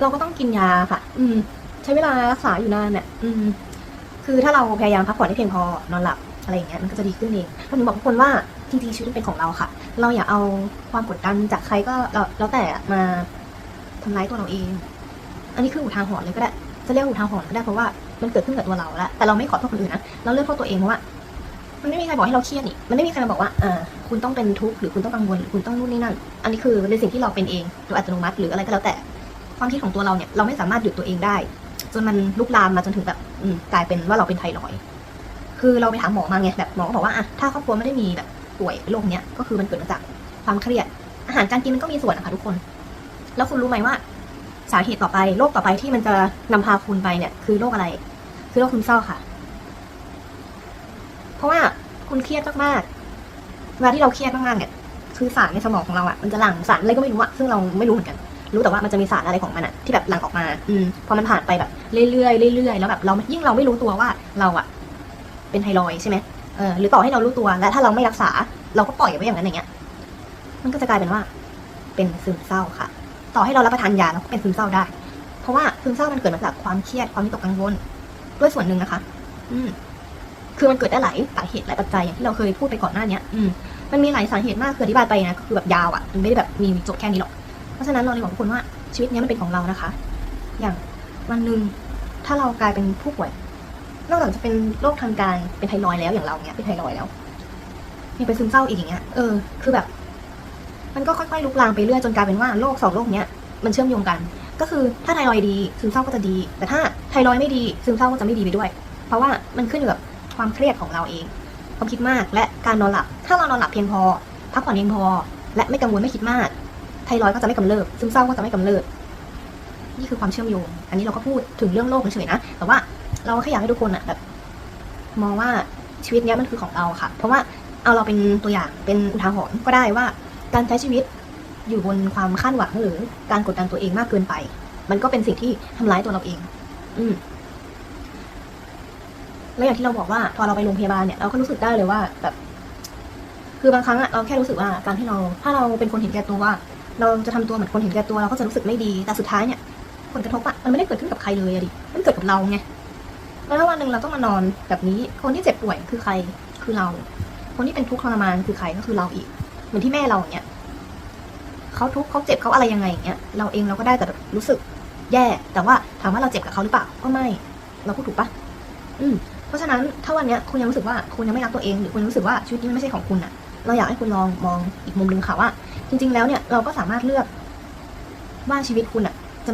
เราก็ต้องกินยาค่ะ อืม ใช้เวลารักษาอยู่นานเนี่ยอืม คือถ้าเราพยายามพักผ่อนให้เพียงพอนอนหลับอะไรอย่างเงี้ยมันก็จะดีขึ้นเองเราถึงบอกทุกคนว่าจริงๆชีวิตเป็นของเราค่ะ เราอย่าเอาความกดดันจากใครก็แล้วแล้วแต่มาทำร้ายตัวเราเอง อันนี้คืออุทาหรณ์เลยก็ได้ จะเรียกอุทาหรณ์ก็ได้เพราะว่ามันเกิดขึ้นกับตัวเราแล้ว แต่เราไม่ขอโทษคนอื่นนะ เราเลือกโทษตัวเองเพราะว่า มันไม่มีใครบอกให้เราเครียดนี่ มันไม่มีใครมาบอกว่าอ่าคุณต้องเป็นทุกข์หรือคุณต้องกังวลหรือคุณต้องนู่นนี่นั่น อันนี้คือเป็นสิ่งที่เราเป็นเองโดยอัตโนมัติหรืออะไรก็แล้วแต่ ความคิดของตัวเราเนี่ยเราไม่สามารถหยุดตัวเองได้ จนมันลุกลามมาจนถึงแบบอืกลายเป็นว่าเราเป็นไทรอยคือเราไปถามหมอมาไงแบบหมอก็บอกว่าอะถ้าครอบครัวไม่ได้มีแบบป่วยโรคเนี้ยก็คือมันเกิดมาจากความเครียด อาหารการกินมันก็มีส่วนนะคะทุกคน แล้วคุณรู้ไหมว่า สาเหตุต่อไปโรคต่อไปที่มันจะนำพาคุณไปเนี่ย คือโรคอะไร คือโรคซึมเศร้าค่ะ เพราะว่าคุณเครียดมากๆเวลาที่เราเครียดมากๆเนี่ย คือสารในสมองของเราอะมันจะหลั่งสารอะไรก็ไม่รู้อะซึ่งเราไม่รู้เหมือนกัน รู้แต่ว่ามันจะมีสารอะไรของมันอะที่แบบหลั่งออกมา อืมพอมันผ่านไปแบบเรื่อยๆเรื่อยๆแล้วแบบเรายิ่งเราไม่รู้ตัวว่าเราอะเป็นไทรอยด์ใช่ไหมเออหรือต่อให้เรารู้ตัวและถ้าเราไม่รักษา เราก็ปล่อยไว้อย่างนั้นอย่างเงี้ย มันก็จะกลายเป็นว่า เป็นซึมเศร้าค่ะ ต่อให้เรารับประทานยาเราก็เป็นซึมเศร้าได้ เพราะว่าซึมเศร้ามันเกิดมาจากความเครียดความวิตกกังวลด้วยส่วนหนึ่งนะคะ อืมคือมันเกิดได้หลายสาเหตุหลายปัจจัยอย่างที่เราเคยพูดไปก่อนหน้าเนี้ยอืมมันมีหลายสาเหตุมากคืออธิบายไปนะก็คือแบบยาวอะมันไม่ได้แบบมีจบแค่นี้หรอกเพ ราะฉะนั้นเราเลยบอกทุกคนว่าชีวิตนี้มันเป็นของเรานะคะ อย่างวันหนึ่งถ้าเรากลายเป็นผู้ป่วยนอกจากจะเป็นโรคทางกายเป็นไทรอยแล้วอย่างเราเนี้ยเป็นไทรอยแล้วยังเป็นซึมเศร้าอีกอย่างเงี้ยเออคือแบบ มันก็ค่อยๆลุกลามไปเรื่อยจนกลายเป็นว่าโรคสองโรคเนี้ยมันเชื่อมโยงกัน ก็คือถ้าไทรอยดี ซึมเศร้าก็จะดี แต่ถ้าไทรอยไม่ดีซึมเศร้าก็จะไม่ดีไปด้วย เพราะว่ามันขึ้นอยู่กับความเครียดของเราเองความคิดมากและการนอนหลับ ถ้าเรานอนหลับเพียงพอ พักผ่อนเพียงพอ และไม่กังวลไม่คิดมาก ทรอยก็จะไม่กำเริบซึมเศร้าก็จะไม่กำเริบนี่คือความเชื่อมโยง อันนี้เราก็พูดถึงเรื่องโลกเฉยๆนะ แต่ว่าเราแค่อยากให้ทุกคนอะแบบมองว่าชีวิตเนี้ยมันคือของเราค่ะ เพราะว่าเอาเราเป็นตัวอย่างเป็นอุทาหรณ์ก็ได้ว่า การใช้ชีวิตอยู่บนความคาดหวังหรือการกดดันตัวเองมากเกินไป มันก็เป็นสิ่งที่ทำร้ายตัวเราเอง อืมแล้วอย่างที่เราบอกว่า พอเราไปโรงพยาบาลเนี่ยเราก็รู้สึกได้เลยว่าแบบ คือบางครั้งอะเราแค่รู้สึกว่าการที่เรา ถ้าเราเป็นคนเห็นแก่ตัวว่า เราจะทำตัวเหมือนคนเห็นแก่ตัวเราก็จะรู้สึกไม่ดี แต่สุดท้ายเนี่ยผลกระทบอะมันไม่ได้เกิดขึ้นกับใครเลยอะดิ มันเกิดกับเราไง แล้วถ้าวันหนึ่งเราต้องมานอนแบบนี้ คนที่เจ็บป่วยคือใคร คือเรา คนที่เป็นทุกข์ทรมานคือใครก็คือเราอีก เหมือนที่แม่เราเงี้ยเขาทุกข์เขาเจ็บเขาอะไรยังไงอย่างเงี้ย เราเองเราก็ได้แต่รู้สึกแย่ แต่ว่าถามว่าเราเจ็บกับเขาหรือเปล่า ก็ไม่ เราพูดถูกปะอืม เพราะฉะนั้นถ้าวันเนี้ยคุณยังรู้สึกว่าคุณยังไม่รักตัวเอง หรือคุณรู้สึกว่าชีวิตนี้มันไม่ใช่ของคุณอะเราอยากให้คุณลองมองอีกมุมนึงค่ะว่า จริงๆแล้วเนี่ยเราก็สามารถเลือกว่าชีวิตคุณอะ